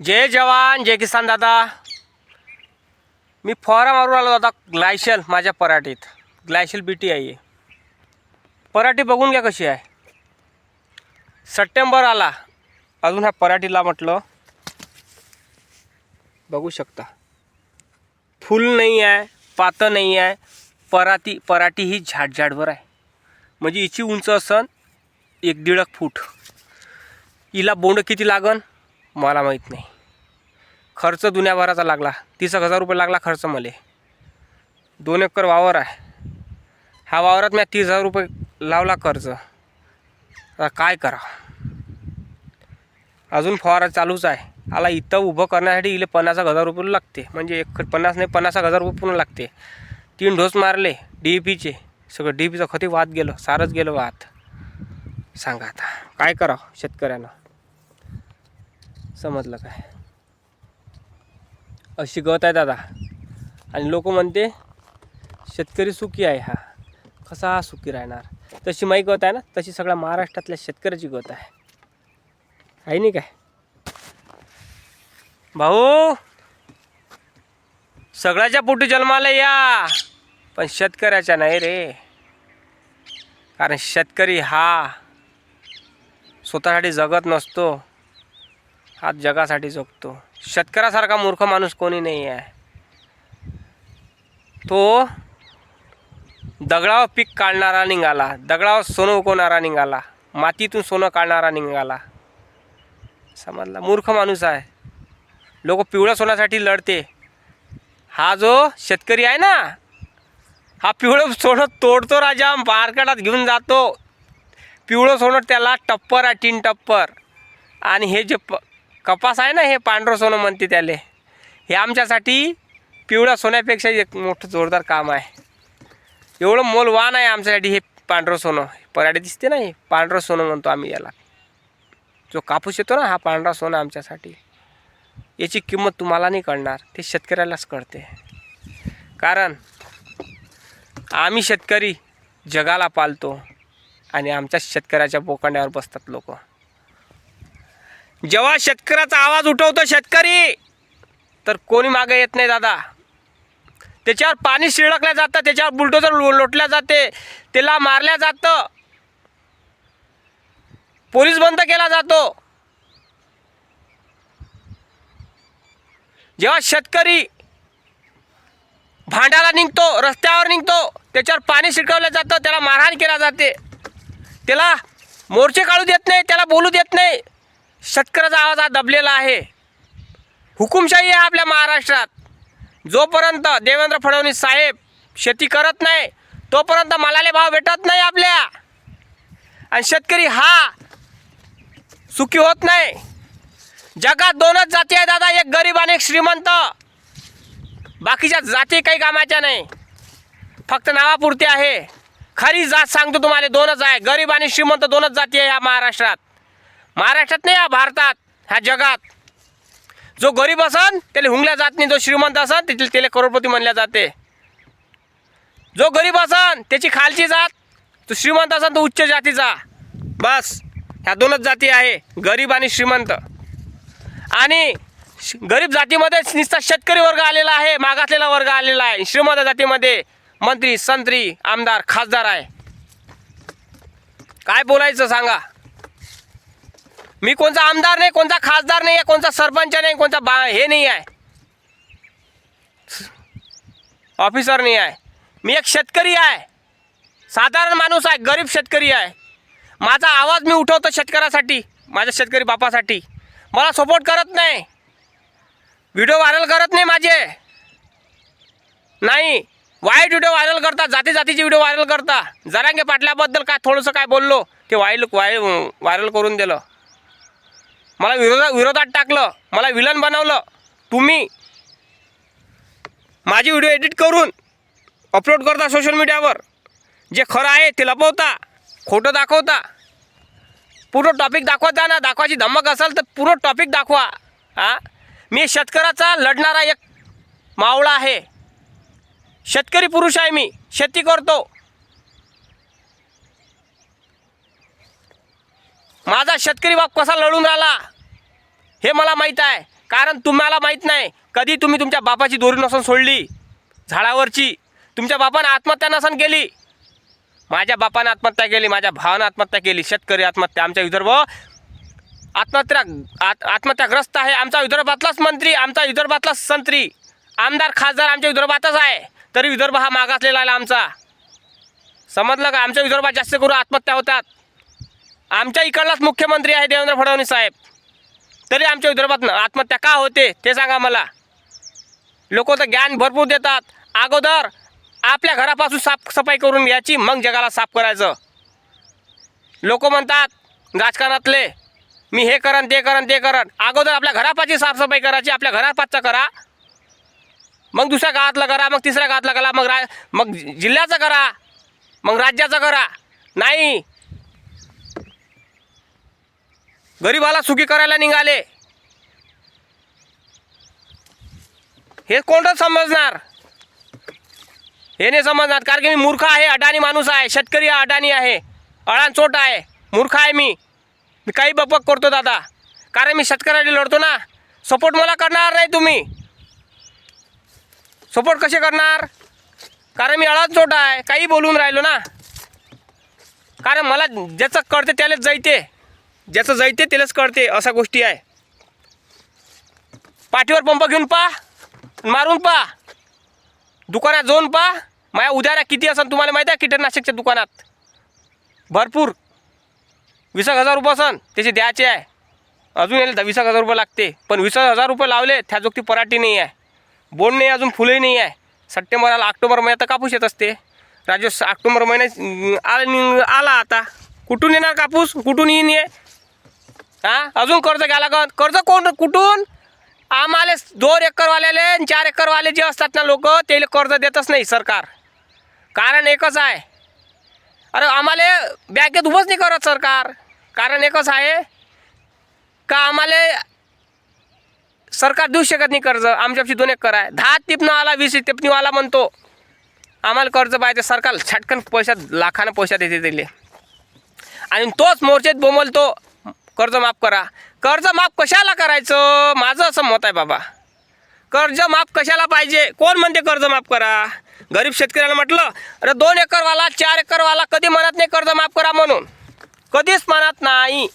जय जवान जय किसान दादा. मी फवारा मारून आलो दादा ग्लायशल माझ्या पराठीत. ग्लायशल बी टी आहे पराठी बघून घ्या कशी आहे. सप्टेंबर आला. अजून ह्या पराठीला म्हटलं बघू शकता. फुल नाही आहे पातं नाही आहे. पराठी पराठी ही झाडझाडवर आहे. म्हणजे हिची उंच असन एक दीड एक फूट. हिला बोंड किती लागन? मला माहीत नाही. खर्च दुनियाभराचा लागला. तीस एक हजार रुपये लागला खर्च मले. दोन एकर वावर आहे. ह्या वावरात मी तीस हजार रुपये लावला खर्च आता काय करा? अजून फवारा चालूच आहे. आला इथं उभं करण्यासाठी इले पन्नास हजार रुपये लागते. म्हणजे एक पन्नास नाही पन्नास हजार रुपये पूर्ण लागते. तीन डोस मारले डी ई पीचे. सगळं डी पीचं खते वाद गेलं सारच गेलं वाद सांगा आता. काय करावं शेतकऱ्यानं? समजलं काय? अशी गवत आहे दादा. आणि लोक म्हणते शेतकरी सुखी आहे हा. कसा हा सुखी राहणार? तशी माई गवत आहे ना तशी सगळ्या महाराष्ट्रातल्या शेतकऱ्याची गवत आहे. आहे नाही काय? भाऊ सगळ्याच्या पोटी जन्माला या. पण शेतकऱ्याच्या नाही रे. कारण शेतकरी हा स्वतःसाठी जगत नसतो. हा जगासाठी जगतो. शेतकऱ्यासारखा मूर्ख माणूस कोणी नाही आहे. तो दगडावर पीक काढणारा निघाला. दगडावर सोनं उगवणारा निघाला. मातीतून सोनं काढणारा निघाला. समजला मूर्ख माणूस आहे. लोक पिवळं सोन्यासाठी लढते. हा जो शेतकरी आहे ना हा पिवळं सोनं तोडतो राजा. मार्केटात घेऊन जातो. पिवळं सोनं त्याला टप्पर आहे टीन टप्पर. आणि हे जे प कपास आहे ना हे पांढरं सोनं म्हणते त्याले. हे आमच्यासाठी पिवळ्या सोन्यापेक्षा एक मोठं जोरदार काम आहे. एवढं मोलवान आहे आमच्यासाठी हे पांढरं सोनं. पराडे दिसते ना हे पांढरं सोनं म्हणतो आम्ही याला. जो कापूस येतो ना हा पांढरा सोनं आमच्यासाठी. याची किंमत तुम्हाला नाही कळणार ते शेतकऱ्यालाच कळते. कारण आम्ही शेतकरी जगाला पालतो आणि आमच्या शेतकऱ्याच्या बोकांड्यावर बसतात लोक. जेव्हा शेतकऱ्याचा आवाज उठवतो शेतकरी तर कोणी मागे येत नाही दादा. त्याच्यावर पाणी शिळकलं जातं त्याच्यावर बुलडोजर लो लोटल्या जाते त्याला मारल्या जातं. पोलीस बंद केला जातो. जेव्हा शेतकरी भांड्याला निघतो रस्त्यावर निघतो त्याच्यावर पाणी शिकवलं जातं त्याला मारहाण केला जाते. त्याला मोर्चे काढू देत नाही त्याला बोलू देत नाही. शेतकऱ्याचा आवाज हा दबलेला आहे. हुकुमशाही आहे आपल्या महाराष्ट्रात. जोपर्यंत देवेंद्र फडणवीस साहेब शेती करत नाही तोपर्यंत मालाले भाव भेटत नाही आपल्या. आणि शेतकरी हा सुखी होत नाही. जगात दोनच जाती आहे दादा एक गरीब आणि एक श्रीमंत. बाकीच्या जाती काही कामाच्या नाही. फक्त नावापुरती आहे. खरी जात सांगतो तुम्हाला दोनच आहे. गरीब आणि श्रीमंत दोनच जाती आहे या महाराष्ट्रात. महाराष्ट्रात नाही या भारतात ह्या जगात. जो गरीब असन त्याला हुंगल्या जात नाही. जो श्रीमंत असन तिथले त्याला करोडपती म्हणल्या जाते. जो गरीब असन त्याची खालची जात तो श्रीमंत असन तो उच्च जातीचा. बस ह्या दोनच जाती आहे गरीब आणि श्रीमंत. आणि श- गरीब जातीमध्ये निस्ता शेतकरी वर्ग आलेला आहे मागासलेला वर्ग आलेला आहे. श्रीमंत जातीमध्ये मंत्री संत्री आमदार खासदार आहे. काय बोलायचं सांगा? मी कोणता आमदार नाही कोणता खासदार नाही आहे कोणता सरपंच नाही कोणता बा हे नाही आहे. ऑफिसर नाही आहे. मी एक शेतकरी आहे. साधारण माणूस आहे गरीब शेतकरी आहे. माझा आवाज मी उठवतो शेतकऱ्यासाठी माझ्या शेतकरी बापासाठी. मला सपोर्ट करत नाही. व्हिडिओ व्हायरल करत नाही माझे. नाही वाईट व्हिडिओ व्हायरल करता जाती जातीचे व्हिडिओ व्हायरल करता. जरांगे पाटल्याबद्दल काय थोडंसं काय बोललो ते वाईल वाय व्हायरल करून दिलं. मला विरोधा विरोधात टाकलं. मला विलन बनवलं. तुम्ही माझी व्हिडिओ एडिट करून अपलोड करता सोशल मीडियावर जे खरं आहे ते लपवता खोटं दाखवता. पूर्ण टॉपिक दाखवता ना. दाखवायची धमक असेल तर पूर्ण टॉपिक दाखवा. हा मी शेतकऱ्याचा लढणारा एक मावळा आहे. शेतकरी पुरुष आहे मी. शेती करतो. माझा शेतकरी बाप कसा लढून राहिला? हे मला माहीत आहे. कारण तुम्हाला माहीत नाही कधी तुम्ही तुमच्या बापाची दोरी नसून सोडली. झाडावरची. तुमच्या बापानं आत्महत्या नसन केली. माझ्या बापानं आत्महत्या केली माझ्या भावानं आत्महत्या केली शेतकरी आत्महत्या आमच्या विदर्भ आत्महत्या आत आत्महत्याग्रस्त आहे. आमचा विदर्भातलाच मंत्री आमचा विदर्भातलाच संत्री. आमदार खासदार आमच्या विदर्भातच आहे. तरी विदर्भ हा मागासलेला आहे आमचा. समजलं का? आमच्या विदर्भात जास्त करून आत्महत्या होतात. आमच्या इकडलाच मुख्यमंत्री आहे देवेंद्र फडणवीस साहेब. तरी आमच्या विदर्भात आत्महत्या का होते ते सांगा मला. लोक तर ज्ञान भरपूर देतात. अगोदर आपल्या घरापासून साफसफाई करून घ्यायची मग जगाला साफ करायचं. लोक म्हणतात राजकारणातले मी हे करन ते करन ते करन अगोदर आपल्या घरापाची साफसफाई करायची आपल्या घरापाचचं करा. मग दुसऱ्या गावातलं करा मग तिसऱ्या गावातलं करा मग रा मग जिल्ह्याचं करा मग राज्याचं करा. नाही गरीबाला सुखी करायला निघाले. हे कोणतं समजणार? हे नाही समजणार कारण की मी मूर्ख आहे अडाणी माणूस आहे शेतकरी अडाणी आहे अळांचोट आहे मूर्ख आहे मी. मी काही बपक करतो दादा कारण मी शेतकऱ्याला लढतो ना. सपोर्ट मला करणार नाही तुम्ही. सपोर्ट कसे करणार? कारण मी अळांचोट आहे काही बोलून राहिलो ना. कारण मला ज्याचं कळते त्यालाच जायते. ज्याचं जैते त्यालाच कळते अशा गोष्टी आहे. पाठीवर पंप घेऊन पा मारून पा. दुकानात जाऊन पा. माझ्या उद्याला किती असन तुम्हाला माहीत आहे कीटकनाशकच्या दुकानात? भरपूर. वीस एक हजार रुपये असन त्याचे द्यायचे आहे. अजून यायला वीस हजार रुपये लागते. पण वीस हजार रुपये लावले त्या जोगती पराठी नाही आहे. बोंड नाही अजून फुलंही नाही आहे. सप्टेंबरला ऑक्टोबर महिन्यात कापूस येत असते. राजेश ऑक्टोबर महिन्यात आला आला आता. कुठून येणार कापूस? कुठून येईन ये हा? अजून कर्ज घ्यायला लागत? कर्ज कोण कुठून? आम्हाला दोन एकरवाल्याले आणि चार एकरवाले जे असतात ना लोक ते कर्ज देतच नाही सरकार. कारण एकच आहे. अरे आम्हाला बँकेत उभंच नाही करत सरकार. कारण एकच आहे का आम्हाला सरकार देऊ शकत नाही कर्ज? आमच्यापाशी दोन एकर आहे. दहा टिपणं आला वीस टिपणीवाला आला म्हणतो. आम्हाला कर्ज पाहिजे. सरकार छटकन पैशात लाखानं पैसा देते त्याले आणि तोच मोर्चेत बोंबलतो. कर्ज माफ करा. कर्ज माफ कशाला करायचं? माझं असं मत आहे बाबा. कर्ज माफ कशाला पाहिजे? कोण म्हणते कर्ज माफ करा? गरीब शेतकऱ्याला म्हटलं अरे दोन एकरवाला चार एकरवाला कधी म्हणत नाही कर्ज माफ करा म्हणून. कधीच म्हणत नाही.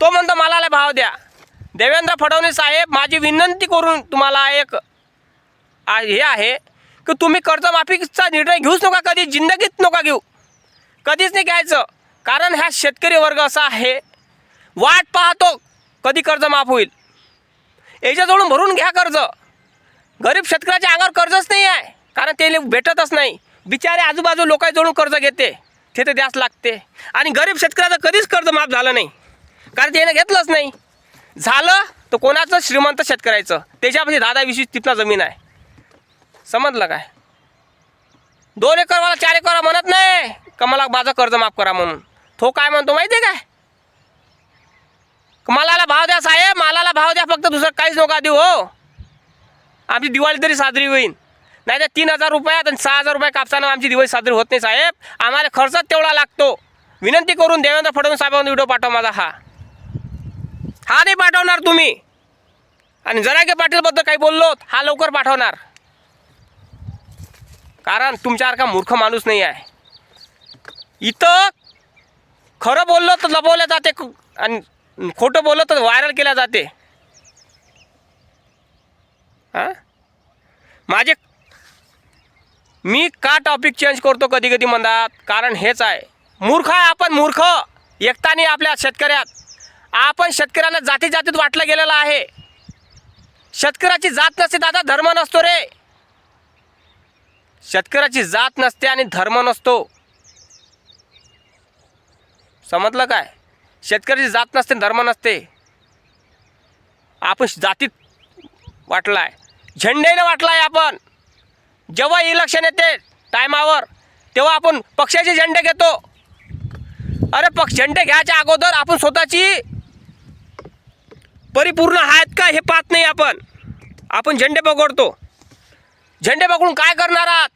तो म्हणतो मला भाव द्या. देवेंद्र फडणवीस साहेब माझी विनंती करून तुम्हाला एक हे आहे की तुम्ही कर्जमाफीचा निर्णय घेऊच नका कधी जिंदगीत नका घेऊ. कधीच नाही घ्यायचं. कारण ह्या शेतकरी वर्ग असा आहे वाट पाहतो. कधी कर्ज माफ होईल? याच्याजवळून भरून घ्या कर्ज. गरीब शेतकऱ्याच्या अंगावर कर्जच नाही आहे. कारण ते भेटतच नाही. बिचारे आजूबाजू लोकांजवळून कर्ज घेते. ते द्यास लागते. आणि गरीब शेतकऱ्याचं कधीच कर्ज माफ झालं नाही. कारण त्याने घेतलंच नाही. झालं तर कोणाचं? श्रीमंत शेतकऱ्याचं. त्याच्यापाशी दहा दहा वीस वीस जमीन आहे. समजलं काय? दोन एकरवाला चार एकरवाला म्हणत नाही का मला माझं कर्ज माफ करा म्हणून? तो काय म्हणतो माहिती आहे काय? मालाला भाव द्या साहेब मालाला भाव द्या फक्त दुसरं काहीच नका देऊ हो. आमची दिवाळी तरी साजरी होईल नाही तर तीन हजार रुपयात आणि सहा हजार रुपये कापसानं आमची दिवाळी साजरी होत नाही साहेब. आम्हाला खर्चच तेवढा लागतो. विनंती करून देवेंद्र फडणवीस साहेबांना व्हिडिओ पाठवा माझा हा. हा नाही पाठवणार तुम्ही. आणि जरागे पाटीलबद्दल काही बोललोत हा लवकर पाठवणार. कारण तुमच्यासारखा मूर्ख माणूस नाही आहे. इथं खरं बोललं तर लपवलं जाते आणि खोटं बोललं तर व्हायरल केल्या जाते. हां? माझे मी का टॉपिक चेंज करतो कधी कधी म्हणतात कारण हेच आहे. मूर्ख आहे आपण मूर्ख. एकताने आपल्या शेतकऱ्यात आपण शेतकऱ्याला जाती जातीत वाटलं गेलेलं आहे. शेतकऱ्याची जात नसते दादा धर्म नसतो रे. शेतकऱ्याची जात नसते आणि धर्म नसतो. समजलं काय? शेतकऱ्याची जात नसते धर्म नसते. आपण जातीत वाटलाय. झेंडेने वाटलाय आपण. जेव्हा इलेक्शन येते टायमावर तेव्हा आपण पक्षाचे झेंडे घेतो. अरे पक्ष झेंडे घ्यायच्या अगोदर आपण स्वतःची परिपूर्ण आहेत का हे पाहत नाही आपण. आपण झेंडे पकडतो झेंडे पकडून काय करणार आहात?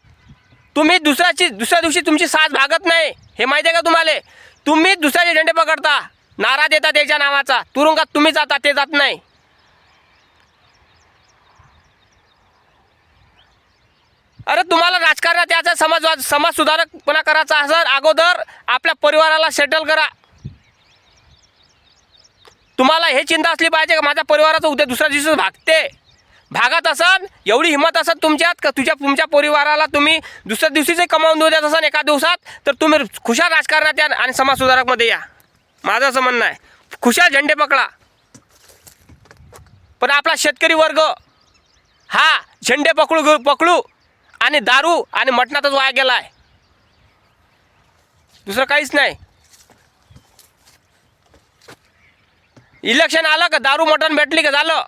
तुम्ही दुसऱ्याची दुसऱ्या दिवशी तुमची साथ भागत नाही. हे माहिती आहे का तुम्हाला? तुम्ही दुसऱ्याचे झेंडे पकडता. नारा देता त्याच्या नावाचा. तुरुंगात तुम्ही जाता ते जात नाही. अरे तुम्हाला राजकारणात याचा समाजवाद सुधारकपणा करायचा असं अगोदर आपल्या परिवाराला सेटल करा. तुम्हाला हे चिंता असली पाहिजे का? माझ्या परिवाराचं उद्या दुसऱ्या दिवशी भागते. भागात असन एवढी हिंमत असन तुमच्यात का? तुझ्या तुमच्या परिवाराला तुम्ही दुसऱ्या दिवशीच कमावून देऊ देत असाल एका दिवसात तर तुम्ही खुशाल राजकारणात या आणि समाजसुधारकमध्ये या. माझं असं म्हणणं आहे. खुशाल झेंडे पकडा. पण आपला शेतकरी वर्ग हा झेंडे पकडू पकडू आणि दारू आणि मटणातच वाया गेला आहे दुसरं काहीच नाही. इलेक्शन आलं का दारू मटण भेटली का झालं?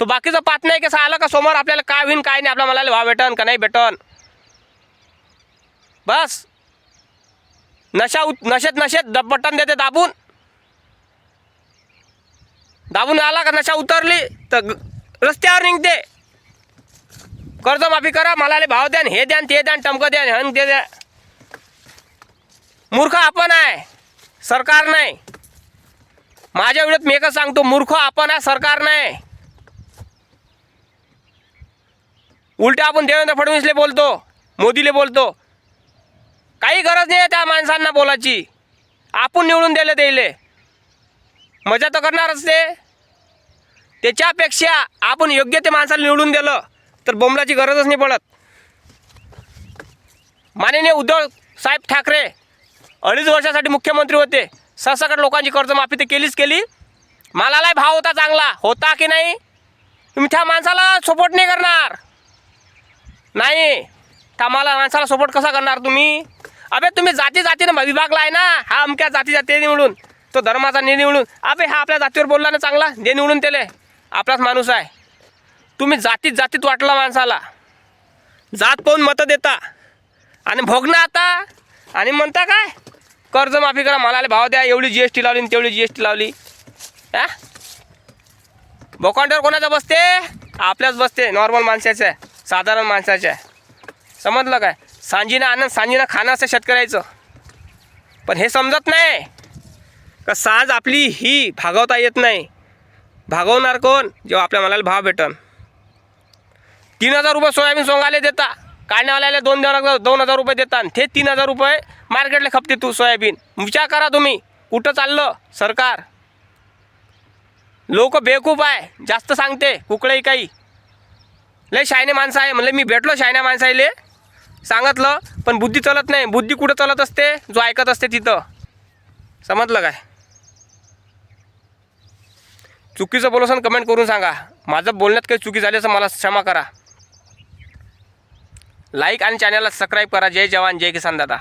तो बाकीचं पाहत नाही कसं आलं का समोर आपल्याला काय होईन काय नाही आपल्या मला भाव भेटन का नाही भेटन? बस. नशा उत नशेत नशेत द बटन देते दाबून. दाबून आला का नशा उतरली तर रस्त्यावर निघते. कर्जमाफी करा मला भाव द्यान हे द्यान ते द्यान टमकं द्यान हन ते द्या. मूर्ख आपण आहे सरकार नाही. माझ्या वेळेत मी एकच सांगतो मूर्ख आपण आहे सरकार नाही. उलट आपण देवेंद्र फडणवीसले बोलतो मोदीले बोलतो काही गरज नाही आहे त्या माणसांना बोलायची. आपण निवडून दिले त्याले मजा तर करणारच ते. त्याच्यापेक्षा आपण योग्य ते माणसाला निवडून दिलं तर बोंबलाची गरजच नाही पडत. माननीय उद्धव साहेब ठाकरे अडीच वर्षासाठी मुख्यमंत्री होते. सरसकट लोकांची कर्जमाफी तर केलीच केली. मालालाही भाव होता चांगला. होता की नाही? तुम्ही त्या माणसाला सपोर्ट नाही करणार. नाही. त्या मला माणसाला सपोर्ट कसा करणार तुम्ही? अबे तुम्ही जाती जातीनं विभागला आहे ना? हा अमक्या जाती जाती निवडून. तो धर्माचा नि निवडून. अबे हा आपल्या जातीवर बोलला ना चांगला? दे निवडून त्याले. आपलाच माणूस आहे. तुम्ही जातीत जातीत वाटला माणसाला. जात पाहून मतं देता. आणि भोगणं आता. आणि म्हणता काय? कर्जमाफी करा. मला भाव द्या. एवढी जी एस टी लावली आणि तेवढी जी एस टी लावली. हा? भोकांड्यावर कोणाचं बसते? आपल्याच बसते. नॉर्मल माणसाचं. आहे साधारण माणसाचं. आहे समजलं काय? सांजीनं आनंद सांजीनं खाणं असं शेतकऱ्याचं. पण हे समजत नाही. का साज आपली ही भागवता येत नाही. भागवणार कोण? जेव्हा आपल्या मनाला भाव भेटन. तीन हजार रुपये सोयाबीन सोंगाले देता. काढण्यावाल्याला दोन दोन दोन हजार रुपये देता. आणि ते तीन हजार रुपये मार्केटला खपते तू सोयाबीन. विचार करा तुम्ही कुठं चाललं सरकार? लोक बेकूफ आहे जास्त सांगते कुकळही काही. लय शायने माणसं आहे म्हणलं मी भेटलो शायन्या माणसाईले. सांगितलं पण बुद्धी चालत नाही. बुद्धी कुठं चालत असते? जो ऐकत असते तिथं. समजलं काय? चुकीचं बोलसन कमेंट करून सांगा. माझं बोलण्यात काही चुकी झाली असं मला क्षमा करा. लाईक आणि चॅनलला सबस्क्राईब करा. जय जवान जय किसान दादा.